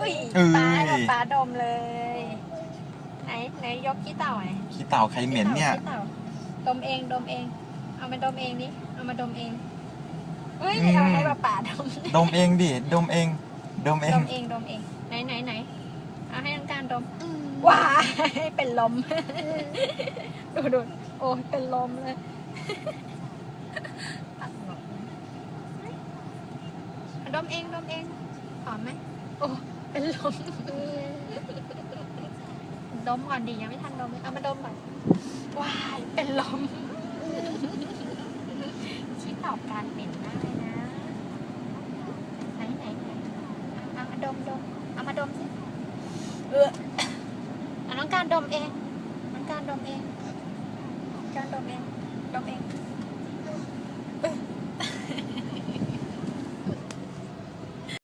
อุ้ยเอ้ย ป้ากับป้าดมเลย ไหนไหนยกขี้เต่าไหนขี้เต่าใครเหม็นเนี่ย ขี้ต่าดมเองดมเอง เอามาดมเองดิเอามาดมเองเฮ้ยอืม เอาให้ป้าป๋าดมดมเองดิดมเองดมเอดงมเองดมเองไหนไหนไหนเอาให้น้องการดมว้ายเป็นลมดูดูโอ้ยเป็นลมเลยตัดหมดเอาดมเองดมเองหอมไหมโอ้ เป็นลมดมก่อนดียังไม่ทันดมเลยเอามาดมก่อนว้ายเป็นลมชี้ตอบการเหม็นมากเลยนะไหนไหนไหนเอามาดมดมเอามาดมสิเออเอาน้องการดมเองน้องการดมเองน้องการดมเองดมเอง